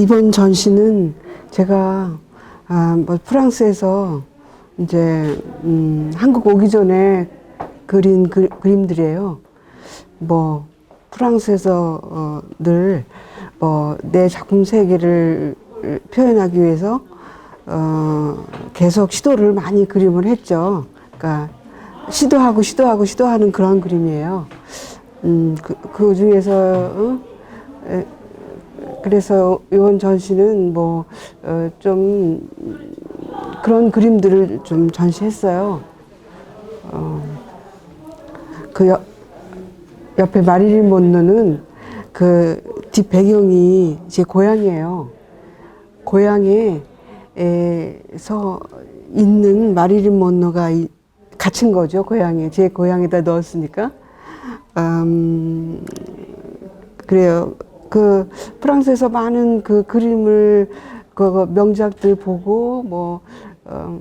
이번 전시는 제가 아, 뭐 프랑스에서 이제 음, 한국 오기 전에 그린 그, 그림들이에요. 뭐 프랑스에서 어, 늘뭐 내 작품 세계를 표현하기 위해서 어, 계속 시도를 많이 그림을 했죠. 그러니까 시도하고 시도하고 시도하는 그런 그림이에요. 음, 그, 그 중에서 어? 에, 그래서 이번 전시는 뭐, 어, 좀, 그런 그림들을 좀 전시했어요. 어, 그 옆, 옆에 마릴린 먼로는 그 뒷 배경이 제 고향이에요. 고향에서 있는 마릴린 먼로가 이- 갇힌 거죠, 고향에. 제 고향에다 넣었으니까. 음, 그래요. 그 프랑스에서 많은 그 그림을 그 명작들 보고 뭐 어,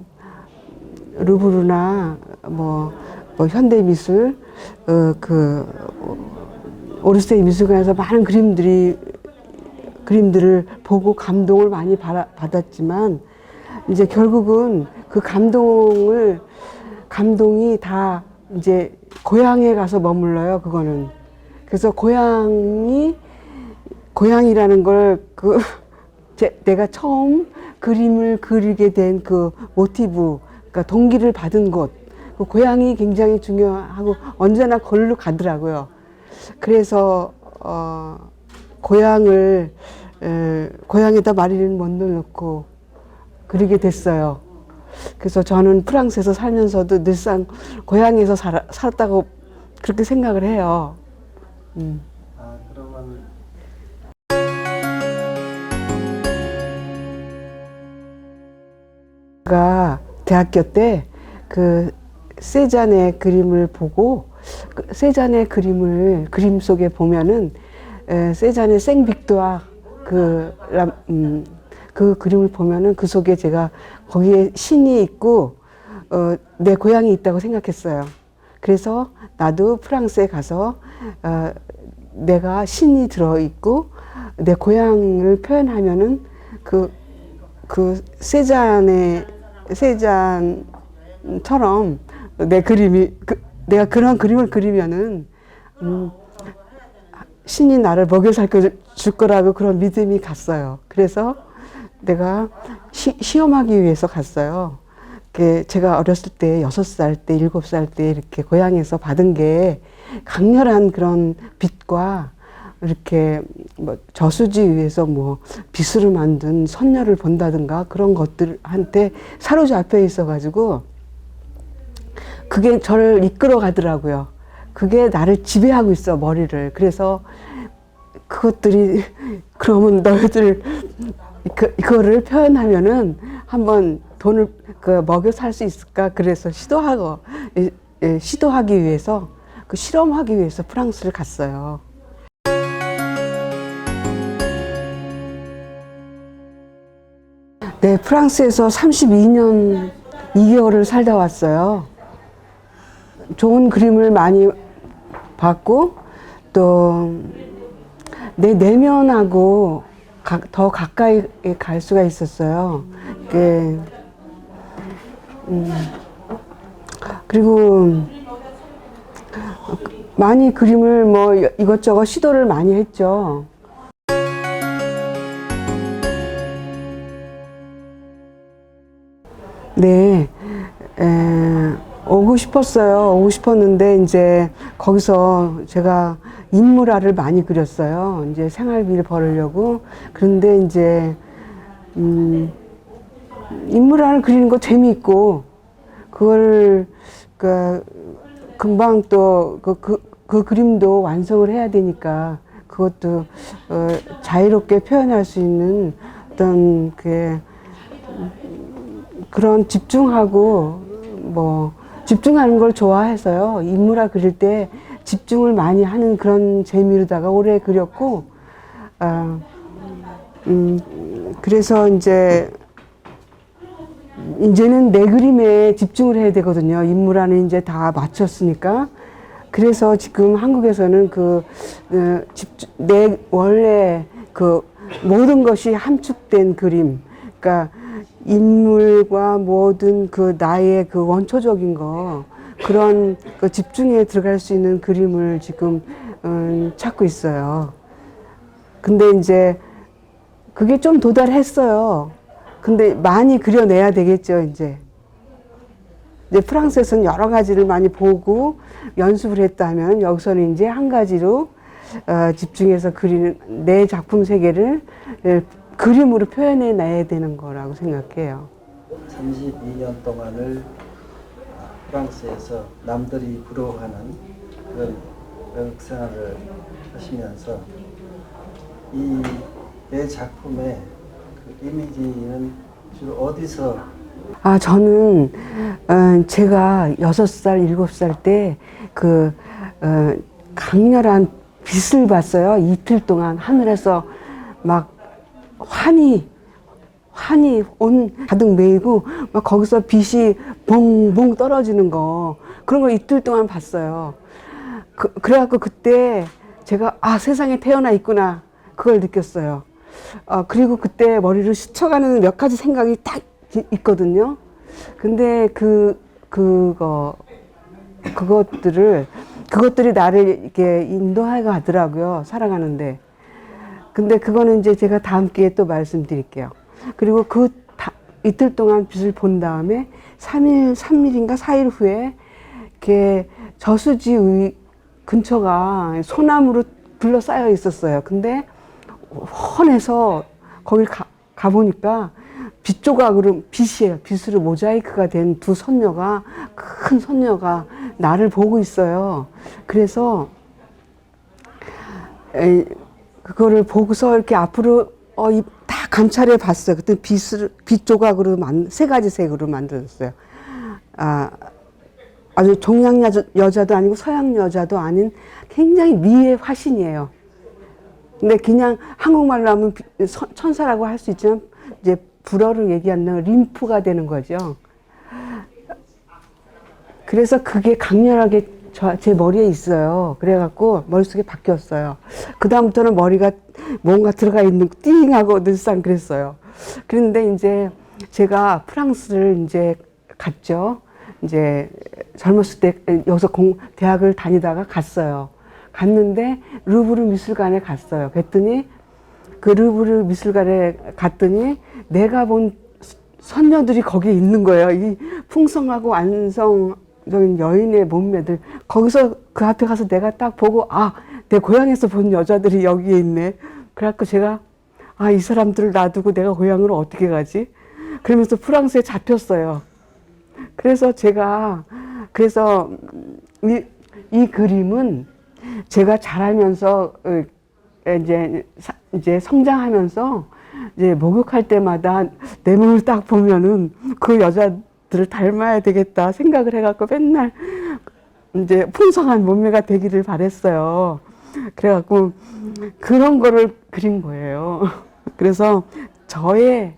루브르나 뭐, 뭐 현대 미술 어 그 오르세 미술관에서 많은 그림들이 그림들을 보고 감동을 많이 받았지만 이제 결국은 그 감동을 감동이 다 이제 고향에 가서 머물러요. 그거는 그래서 고향이 고향이라는 걸그 내가 처음 그림을 그리게 된 그 모티브, 그러니까 동기를 받은 곳, 그 고향이 굉장히 중요하고 언제나 걸로 가더라고요. 그래서 어, 고향을 에, 고향에다 마리를 못 넣고 그리게 됐어요. 그래서 저는 프랑스에서 살면서도 늘상 고향에서 살, 살았다고 그렇게 생각을 해요. 음. 제가 대학교 때 그 세잔의 그림을 보고 그 세잔의 그림을 그림 속에 보면은 에, 세잔의 생빅도아 그, 람- 음, 그 그림을 보면은 그 속에 제가 거기에 신이 있고 어, 내 고향이 있다고 생각했어요. 그래서 나도 프랑스에 가서 어, 내가 신이 들어 있고 내 고향을 표현하면은 그, 그 세잔의 세잔처럼 내 그림이 그, 내가 그런 그림을 그리면은 음, 신이 나를 먹여 살줄 거라고 그런 믿음이 갔어요. 그래서 내가 시, 시험하기 위해서 갔어요. 그 제가 어렸을 때 여섯 살 때, 일곱 살 때 이렇게 고향에서 받은 게 강렬한 그런 빛과 이렇게 뭐 저수지 위에서 뭐 빗으로 만든 선녀를 본다든가 그런 것들한테 사로잡혀 있어가지고 그게 저를 이끌어 가더라고요. 그게 나를 지배하고 있어 머리를. 그래서 그것들이 그러면 너희들 그, 이거를 표현하면은 한번 돈을 그 먹여 살 수 있을까? 그래서 시도하고 예, 예, 시도하기 위해서 그 실험하기 위해서 프랑스를 갔어요. 네, 프랑스에서 32년 2개월을 살다 왔어요. 좋은 그림을 많이 봤고 또 내 내면하고 가- 더 가까이 갈 수가 있었어요. 이게 음, 그리고 많이 그림을 뭐 이것저것 시도를 많이 했죠. 네, 에, 오고 싶었어요. 오고 싶었는데 이제 거기서 제가 인물화를 많이 그렸어요. 이제 생활비를 벌으려고. 그런데 이제 음, 인물화를 그리는 거 재미있고 그걸 그 금방 또그 그, 그 그림도 완성을 해야 되니까 그것도 어, 자유롭게 표현할 수 있는 어떤 그 그런 집중하고 뭐 집중하는 걸 좋아해서요. 인물화 그릴 때 집중을 많이 하는 그런 재미로다가 오래 그렸고, 아, 음, 그래서 이제 이제는 내 그림에 집중을 해야 되거든요. 인물화는 이제 다 마쳤으니까. 그래서 지금 한국에서는 그, 어, 집중, 내 원래 그 모든 것이 함축된 그림. 그러니까 인물과 모든 그 나의 그 원초적인 거 그런 그 집중에 들어갈 수 있는 그림을 지금 음, 찾고 있어요. 근데 이제 그게 좀 도달했어요. 근데 많이 그려내야 되겠죠, 이제. 이제 프랑스에서는 여러 가지를 많이 보고 연습을 했다면 여기서는 이제 한 가지로 어, 집중해서 그리는 내 작품 세계를 예, 그림으로 표현해 놔야 되는 거라고 생각해요. 32년 동안을 프랑스에서 남들이 부러워하는 그런 외국 생활을 하시면서 이 내 작품의 그 이미지는 주로 어디서 아, 저는, 어, 제가 여섯 살, 일곱 살 때, 그, 어, 강렬한 빛을 봤어요. 이틀 동안 하늘에서 막 환히, 환히 온 가득 메이고, 막 거기서 빛이 봉봉 떨어지는 거, 그런 걸 이틀 동안 봤어요. 그, 그래갖고 그때 제가, 아, 세상에 태어나 있구나. 그걸 느꼈어요. 어, 그리고 그때 머리를 스쳐가는 몇 가지 생각이 딱 이- 있거든요. 근데 그, 그거, 그것들을, 그것들이 나를 이렇게 인도해 가더라고요. 살아가는데. 근데 그거는 이제 제가 다음 기회에 또 말씀드릴게요. 그리고 그 다, 이틀 동안 빛을 본 다음에 3일, 3일인가 4일 후에 이렇게 저수지 의 근처가 소나무로 둘러싸여 있었어요. 근데 훤해서 거길 가, 가보니까 빛 조각으로 빛이에요. 빛으로 모자이크가 된 두 선녀가 큰 선녀가 나를 보고 있어요. 그래서 에, 그거를 보고서 이렇게 앞으로 어, 이, 다 감찰해 봤어요. 그때 빛을 빛 조각으로 만, 세 가지 색으로 만들었어요. 아, 아주 동양 여자, 여자도 아니고 서양 여자도 아닌 굉장히 미의 화신이에요. 근데 그냥 한국말로 하면 천사라고 할 수 있지만 이제 불어로 얘기하면 림프가 되는 거죠. 그래서 그게 강렬하게 저, 제 머리에 있어요. 그래갖고 머릿속에 바뀌었어요. 그다음부터는 머리가 뭔가 들어가 있는 띵하고 늘상 그랬어요. 그런데 이제 제가 프랑스를 이제 갔죠. 이제 젊었을 때 여기서 공, 대학을 다니다가 갔어요. 갔는데 루브르 미술관에 갔어요. 그랬더니 그 루브르 미술관에 갔더니 내가 본 선녀들이 거기에 있는 거예요. 이 풍성하고 안성 적인 여인의 몸매들. 거기서 그 앞에 가서 내가 딱 보고, 아, 내 고향에서 본 여자들이 여기에 있네. 그래갖고 제가, 아, 이 사람들을 놔두고 내가 고향으로 어떻게 가지? 그러면서 프랑스에 잡혔어요. 그래서 제가, 그래서 이, 이 그림은 제가 자라면서, 어, 이제, 사- 이제 성장하면서 이제 목욕할 때마다 내 몸을 딱 보면은 그 여자 들을 닮아야 되겠다 생각을 해갖고 맨날 이제 풍성한 몸매가 되기를 바랬어요. 그래갖고 그런 거를 그린 거예요. 그래서 저의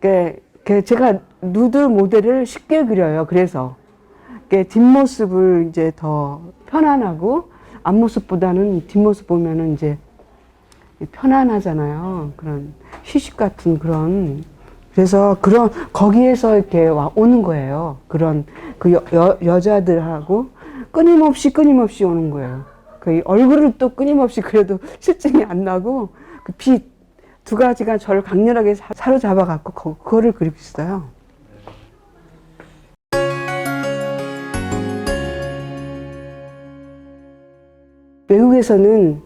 그, 그 제가 누드 모델을 쉽게 그려요. 그래서 그 뒷모습을 이제 더 편안하고 앞모습보다는 뒷모습 보면은 이제 편안하잖아요. 그런 휴식 같은 그런 그래서 그런 거기에서 이렇게 와 오는 거예요. 그런 그 여, 여, 여자들하고 끊임없이 끊임없이 오는 거예요. 그 얼굴을 또 끊임없이 그래도 실증이 안 나고 그 빛 두 가지가 저를 강렬하게 사- 사로잡아 갖고 거- 그거를 그리고 있어요. 외국에서는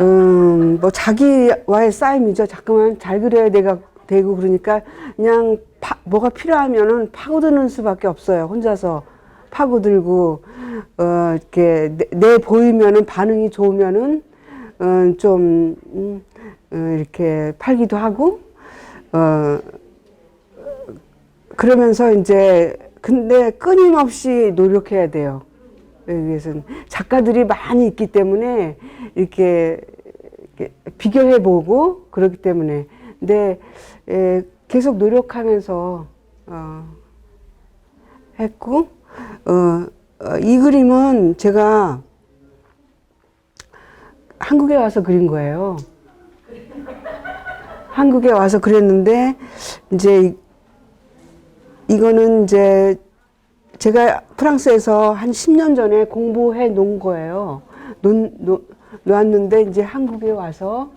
음, 뭐 자기와의 싸움이죠. 자꾸만 잘 그려야 되가 되고 그러니까 그냥 파, 뭐가 필요하면은 파고드는 수밖에 없어요. 혼자서 파고들고 어 이렇게 내, 내 보이면은 반응이 좋으면은 어, 좀 음, 어, 이렇게 팔기도 하고 어 그러면서 이제 근데 끊임없이 노력해야 돼요. 여기에서는 작가들이 많이 있기 때문에 이렇게, 이렇게 비교해 보고 그렇기 때문에 근데 에, 계속 노력하면서 어, 했고 어, 어, 이 그림은 제가 한국에 와서 그린 거예요. 한국에 와서 그랬는데 이제 이- 이거는 이제 제가 프랑스에서 한 10년 전에 공부해 놓은 거예요. 놓, 놓, 놓았는데 이제 한국에 와서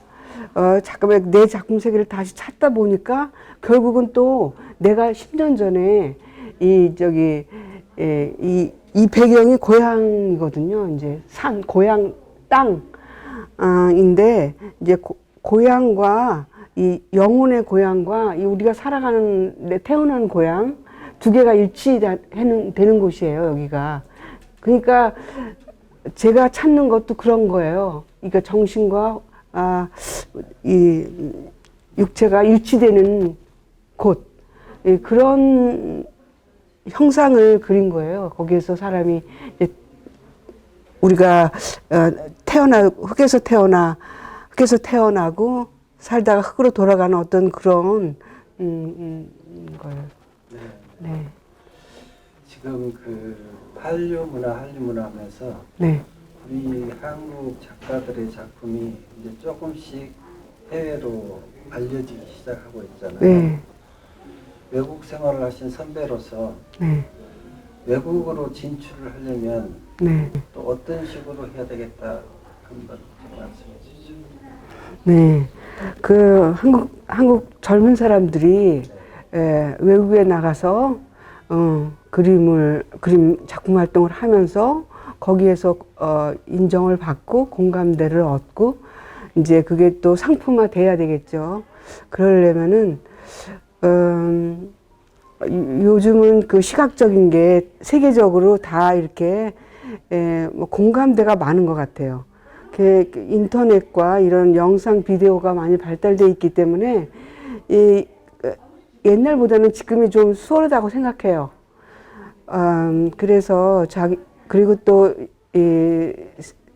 어, 잠깐만 내 작품 세계를 다시 찾다 보니까 결국은 또 내가 10년 전에 이 저기 예, 이, 이 배경이 고향이거든요. 이제 산 고향 땅인데 이제 고, 고향과 이 영혼의 고향과 이 우리가 살아가는 내 태어난 고향 두 개가 일치되는 되는 곳이에요. 여기가 그러니까 제가 찾는 것도 그런 거예요. 그러니까 정신과 아, 이 육체가 일치되는 곳 예, 그런 형상을 그린 거예요. 거기에서 사람이 우리가 어, 태어나 흙에서 태어나 흙에서 태어나고 살다가 흙으로 돌아가는 어떤 그런 음, 음, 거예요. 네. 네, 지금 그 한류 문화, 한류 문화 하면서 네, 우리 한국 작가들의 작품이 이제 조금씩 해외로 알려지기 시작하고 있잖아요. 네, 외국 생활을 하신 선배로서 네, 외국으로 진출을 하려면 네. 또 어떤 식으로 해야 되겠다 한번 말씀해 주시죠. 네. 그 한국 한국 젊은 사람들이 에, 외국에 나가서 어, 그림을 그림 작품 활동을 하면서 거기에서 어, 인정을 받고 공감대를 얻고 이제 그게 또 상품화 돼야 되겠죠. 그러려면은 음, 요- 요즘은 그 시각적인 게 세계적으로 다 이렇게 에, 뭐 공감대가 많은 것 같아요. 그 인터넷과 이런 영상 비디오가 많이 발달돼 있기 때문에 이 어, 옛날보다는 지금이 좀 수월하다고 생각해요. 음, 그래서 자기 그리고 또 이,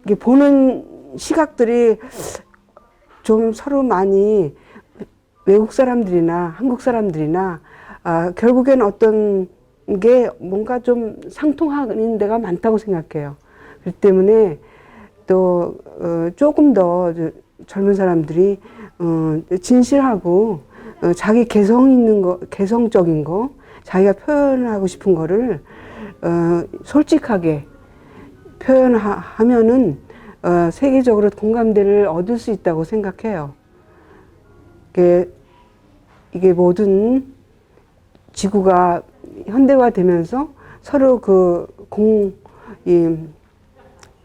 이게 보는 시각들이 좀 서로 많이 외국 사람들이나 한국 사람들이나 아, 결국엔 어떤 게 뭔가 좀 상통하는 데가 많다고 생각해요. 그렇기 때문에 또 어, 조금 더 저- 젊은 사람들이 어, 진실하고 어, 자기 개성 있는 거, 개성적인 거, 자기가 표현하고 싶은 거를 어, 솔직하게 표현하면은 어, 세계적으로 공감대를 얻을 수 있다고 생각해요. 이게, 이게 모든 지구가 현대화되면서 서로 그 공, 이,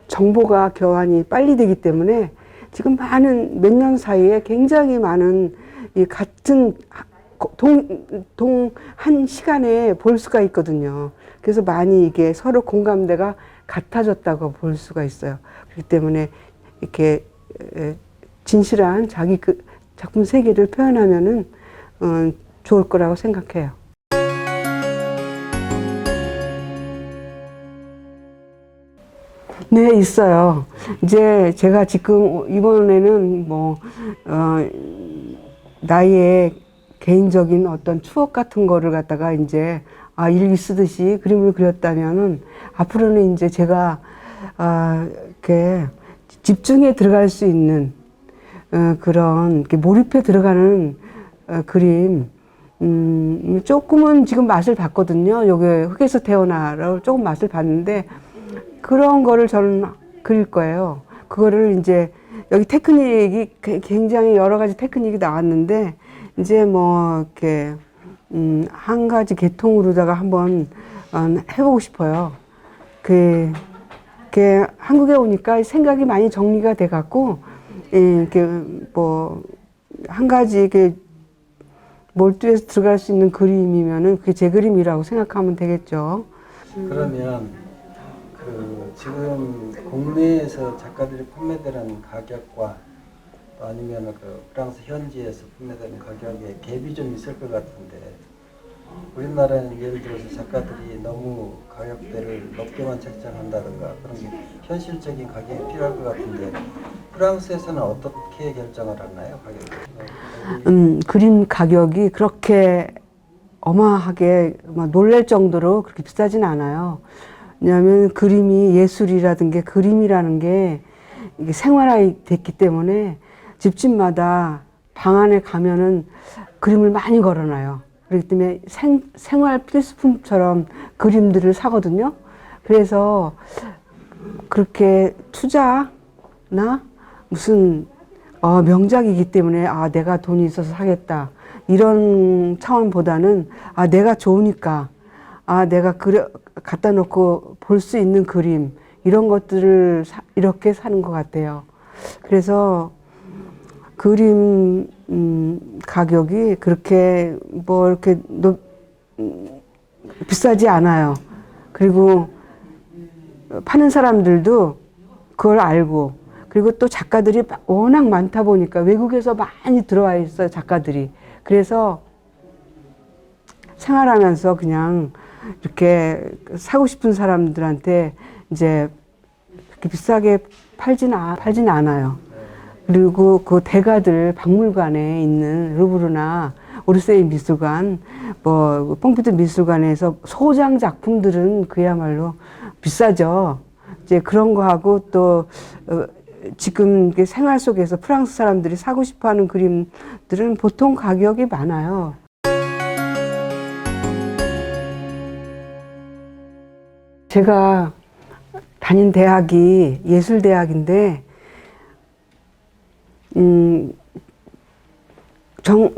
정보가 교환이 빨리 되기 때문에 지금 많은 몇 년 사이에 굉장히 많은 이 같은 하- 동, 동, 한 시간에 볼 수가 있거든요. 그래서 많이 이게 서로 공감대가 같아졌다고 볼 수가 있어요. 그렇기 때문에 이렇게 에, 진실한 자기 그 작품 세계를 표현하면은 어, 좋을 거라고 생각해요. 네, 있어요. 이제 제가 지금 이번에는 뭐, 어, 나의 개인적인 어떤 추억 같은 거를 갖다가 이제, 아, 일기 쓰듯이 그림을 그렸다면은 앞으로는 이제 제가, 아, 이렇게 집중해 들어갈 수 있는, 어, 그런, 몰입해 들어가는 어, 그림, 음, 조금은 지금 맛을 봤거든요. 요게 흙에서 태어나를 조금 맛을 봤는데, 그런 거를 저는 그릴 거예요. 그거를 이제 여기 테크닉이 게- 굉장히 여러 가지 테크닉이 나왔는데 이제 뭐 이렇게 음, 한 가지 계통으로다가 한번 어, 해보고 싶어요. 그, 그 한국에 오니까 생각이 많이 정리가 돼 갖고 이렇게 뭐 한 가지 이렇게 몰두해서 들어갈 수 있는 그림이면은 그게 제 그림이라고 생각하면 되겠죠. 그러면 그 지금 국내에서 작가들이 판매되는 가격과 또 아니면 그 프랑스 현지에서 판매되는 가격에 갭이 좀 있을 것 같은데 우리나라는 예를 들어서 작가들이 너무 가격대를 높게만 책정한다든가 그런 게 현실적인 가격이 필요할 것 같은데 프랑스에서는 어떻게 결정을 하나요 가격을? 음, 그림 가격이 그렇게 어마하게 막 놀랄 정도로 그렇게 비싸진 않아요. 왜냐하면 그림이 예술이라든 게 그림이라는 게 이게 생활화 됐기 때문에 집집마다 방 안에 가면은 그림을 많이 걸어놔요. 그렇기 때문에 생, 생활 필수품처럼 그림들을 사거든요. 그래서 그렇게 투자나 무슨 어, 명작이기 때문에 아 내가 돈이 있어서 사겠다 이런 차원보다는 아 내가 좋으니까 아 내가 그려 갖다 놓고 볼 수 있는 그림 이런 것들을 사, 이렇게 사는 것 같아요. 그래서 그림 음, 가격이 그렇게 뭐 이렇게 높, 음, 비싸지 않아요. 그리고 파는 사람들도 그걸 알고 그리고 또 작가들이 워낙 많다 보니까 외국에서 많이 들어와 있어요 작가들이 그래서 생활하면서 그냥 이렇게 사고 싶은 사람들한테 이제 그렇게 비싸게 팔진, 아, 팔진 않아요. 그리고 그 대가들 박물관에 있는 루브르나 오르세이 미술관, 뭐 pom피두 미술관에서 소장 작품들은 그야말로 비싸죠. 이제 그런 거 하고 또 어, 지금 생활 속에서 프랑스 사람들이 사고 싶어하는 그림들은 보통 가격이 많아요. 제가 다닌 대학이 예술대학인데, 음, 정,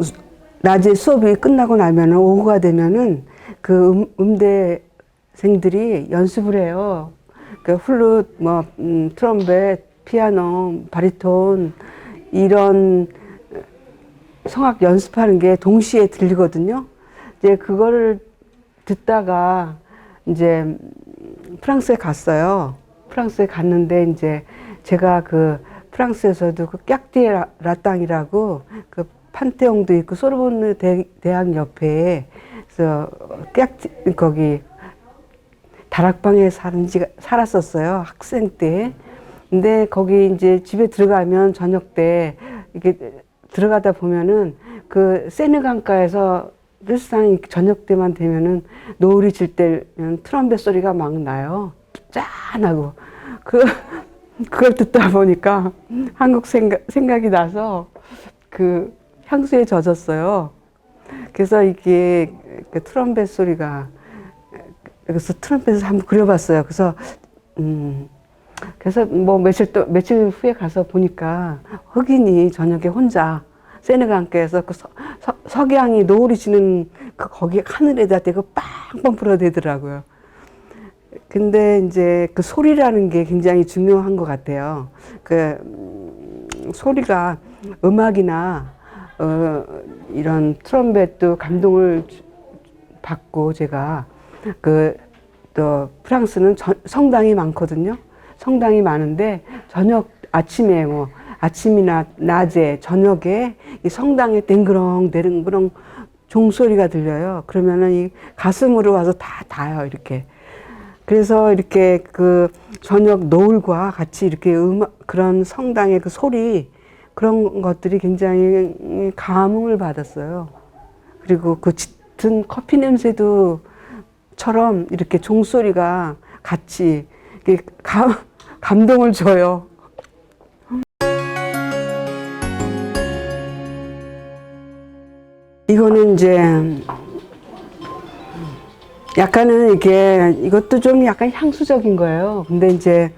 낮에 수업이 끝나고 나면은 오후가 되면은 그 음, 음대생들이 연습을 해요. 그 플룻, 뭐, 음, 트럼펫, 피아노, 바리톤, 이런 성악 연습하는 게 동시에 들리거든요. 이제 그거를 듣다가 이제 프랑스에 갔어요. 프랑스에 갔는데 이제 제가 그 프랑스에서도 그 라- 라땅이라고 그 판테옹도 있고 소르본느 대, 대학 옆에 그래서 깍디 거기 다락방에 사는 지 살았었어요 학생 때. 근데 거기 이제 집에 들어가면 저녁 때 이렇게 들어가다 보면은 그 세느강가에서 늘상 저녁 때만 되면은 노을이 질 때면 트럼펫 소리가 막 나요. 짠하고 그 그걸 듣다 보니까 한국 생각 생각이 나서 그 향수에 젖었어요. 그래서 이게 그 트럼펫 소리가 그래서 트럼펫을 한번 그려봤어요. 그래서 음 그래서 뭐 며칠 또 며칠 후에 가서 보니까 흑인이 저녁에 혼자 세느강가에서 그 서, 서, 석양이 노을이 지는 그 거기 하늘에다 대고 빵빵 불어대더라고요. 근데 이제 그 소리라는 게 굉장히 중요한 것 같아요. 그 음, 소리가 음악이나 어, 이런 트럼펫도 감동을 주- 받고 제가 그 또 프랑스는 저- 성당이 많거든요. 성당이 많은데 저녁 아침에 뭐 아침이나 낮에 저녁에 이 성당에 댕그렁 대릉그렁 종소리가 들려요. 그러면은 이 가슴으로 와서 다 닿아요 이렇게. 그래서 이렇게 그 저녁 노을과 같이 이렇게 음악 그런 성당의 그 소리 그런 것들이 굉장히 감흥을 받았어요. 그리고 그 짙은 커피 냄새도 처럼 이렇게 종소리가 같이 감, 감동을 줘요. 이거는 이제 약간은 이게 이것도 좀 약간 향수적인 거예요. 근데 이제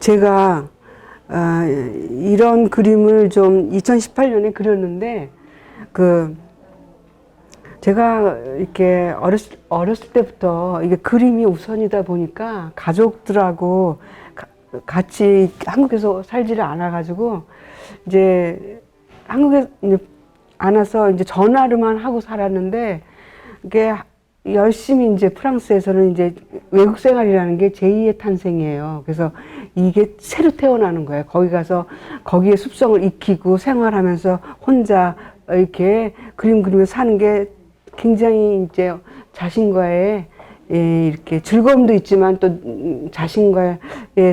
제가 아, 이런 그림을 좀 2018년에 그렸는데 그 제가 이렇게 어렸을, 어렸을 때부터 이게 그림이 우선이다 보니까 가족들하고 가- 같이 한국에서 살지를 않아가지고 이제 한국에 이제 안 와서 이제 전화로만 하고 살았는데 이게 열심히 이제 프랑스에서는 이제 외국 생활이라는 게 제2의 탄생이에요. 그래서 이게 새로 태어나는 거예요. 거기 가서 거기에 습성을 익히고 생활하면서 혼자 이렇게 그림 그리며 사는 게 굉장히 이제 자신과의 예, 이렇게 즐거움도 있지만 또 음, 자신과의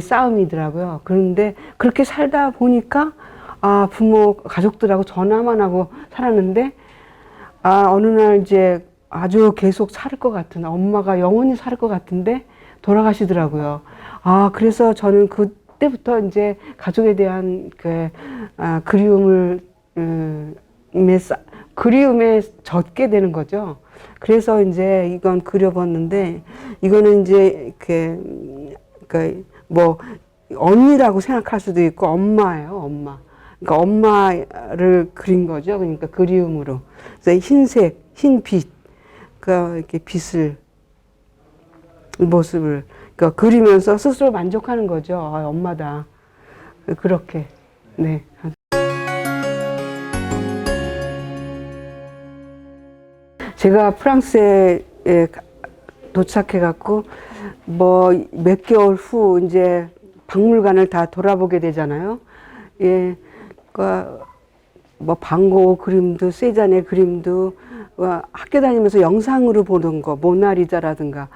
싸움이더라고요. 그런데 그렇게 살다 보니까 아, 부모, 가족들하고 전화만 하고 살았는데 아, 어느 날 이제 아주 계속 살 것 같은 엄마가 영원히 살 것 같은데 돌아가시더라고요. 아, 그래서 저는 그때부터 이제 가족에 대한 그 아, 그리움을 음, 그리움에 젖게 되는 거죠. 그래서 이제 이건 그려봤는데 이거는 이제 그뭐 언니라고 생각할 수도 있고 엄마예요, 엄마. 그러니까 엄마를 그린 거죠. 그러니까 그리움으로. 그래서 흰색, 흰 빛, 그 이렇게 빛을 모습을 그러니까 그리면서 스스로 만족하는 거죠. 아, 엄마다. 그렇게 네. 제가 프랑스에 예, 가- 도착해 갖고 뭐 몇 개월 후 이제 박물관을 다 돌아보게 되잖아요. 예, 그뭐 방고 그림도 세잔의 그림도 와, 학교 다니면서 영상으로 보는 거 모나리자라든가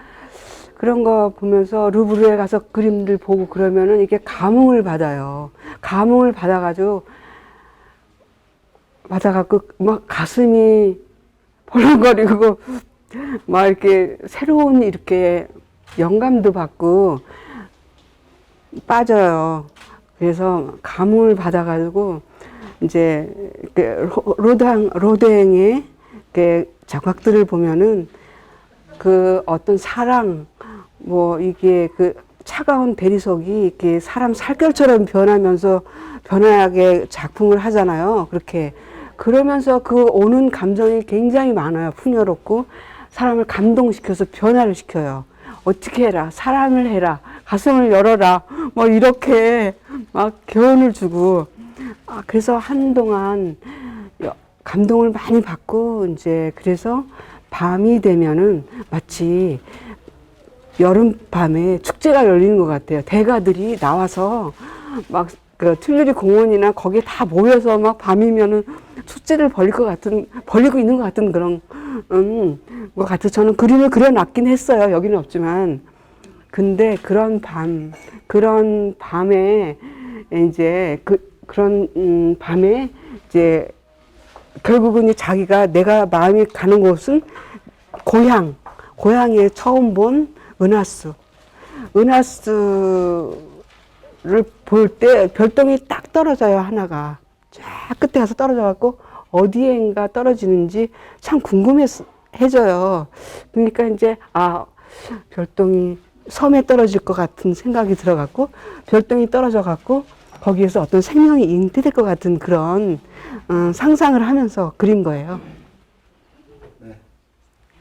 그런 거 보면서 루브르에 가서 그림들 보고 그러면은 이게 감흥을 받아요. 감흥을 받아가지고 받아갖고 막 가슴이 벌렁거리고 막 이렇게 새로운 이렇게 영감도 받고 빠져요. 그래서 감흥을 받아가지고 이제 그 로- 로당 로댕의 그 작품들을 보면은 그 어떤 사랑 뭐 이게 그 차가운 대리석이 이렇게 사람 살결처럼 변하면서 변화하게 작품을 하잖아요. 그렇게 그러면서 그 오는 감정이 굉장히 많아요. 풍요롭고 사람을 감동시켜서 변화를 시켜요. 어떻게 해라, 사랑을 해라, 가슴을 열어라, 뭐 이렇게 막 교훈을 주고 아, 그래서 한동안 여- 감동을 많이 받고 이제 그래서 밤이 되면은 마치 여름 밤에 축제가 열리는 것 같아요. 대가들이 나와서 막 그 튤리리 공원이나 거기에 다 모여서 막 밤이면은 축제를 벌릴 것 같은 벌리고 있는 것 같은 그런 음것 같아. 저는 그림을 그려놨긴 했어요. 여기는 없지만 근데 그런 밤 그런 밤에 이제 그 그런 음, 밤에 이제 결국은 이 자기가 내가 마음이 가는 곳은 고향, 고향에 처음 본 은하수. 은하수를 볼 때 별똥이 딱 떨어져요, 하나가. 쫙 끝에 가서 떨어져갖고 어디엔가 떨어지는지 참 궁금해져요. 그러니까 이제, 아, 별똥이 섬에 떨어질 것 같은 생각이 들어갖고 별똥이 떨어져갖고 거기에서 어떤 생명이 잉태될 것 같은 그런 어, 상상을 하면서 그린 거예요. 네.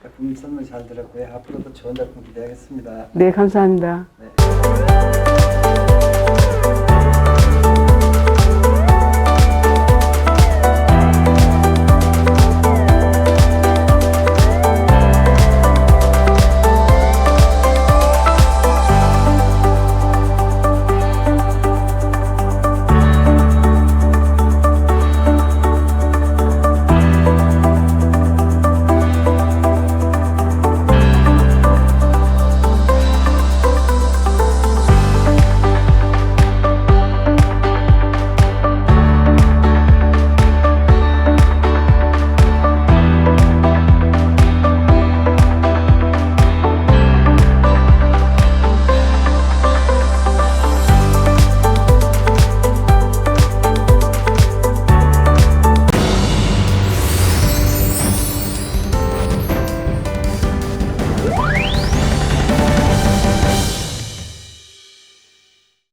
작품 설명 잘 들었고요. 앞으로도 좋은 작품 기대하겠습니다. 네, 감사합니다. 네.